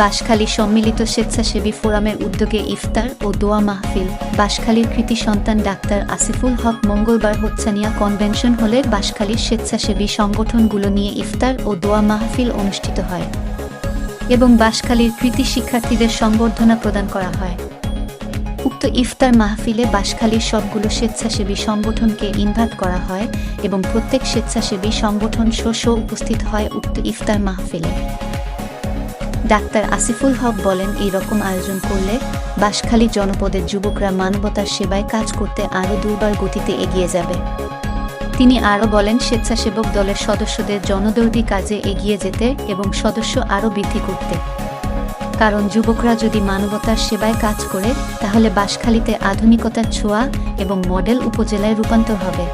বাঁশখালী সম্মিলিত স্বেচ্ছাসেবী ফোরামের উদ্যোগে ইফতার ও দোয়া মাহফিল। বাঁশখালীর কৃতি সন্তান ডাক্তার আসিফুল হক মঙ্গলবার হোচ্ছানিয়া কনভেনশন হলে বাঁশখালীর স্বেচ্ছাসেবী সংগঠনগুলো নিয়ে ইফতার ও দোয়া মাহফিল অনুষ্ঠিত হয় এবং বাঁশখালীর কৃতি শিক্ষার্থীদের সংবর্ধনা প্রদান করা হয়। উক্ত ইফতার মাহফিলে বাঁশখালীর সবগুলো স্বেচ্ছাসেবী সংগঠনকে ইনভাইট করা হয় এবং প্রত্যেক স্বেচ্ছাসেবী সংগঠন শো উপস্থিত হয় উক্ত ইফতার মাহফিলে। ডাক্তার আসিফুল হক বলেন এই রকম আয়োজন করলে বাঁশখালী জনপদের যুবকরা মানবতার সেবায় কাজ করতে আরও দুর্বার গতিতে এগিয়ে যাবে। তিনি আরও বলেন, স্বেচ্ছাসেবক দলের সদস্যদের জনদর্দী কাজে এগিয়ে যেতে এবং সদস্য আরও বৃদ্ধি করতে। কারণ যুবকরা যদি মানবতার সেবায় কাজ করে, তাহলে বাঁশখালীতে আধুনিকতার ছোঁয়া এবং মডেল উপজেলায় রূপান্তর হবে।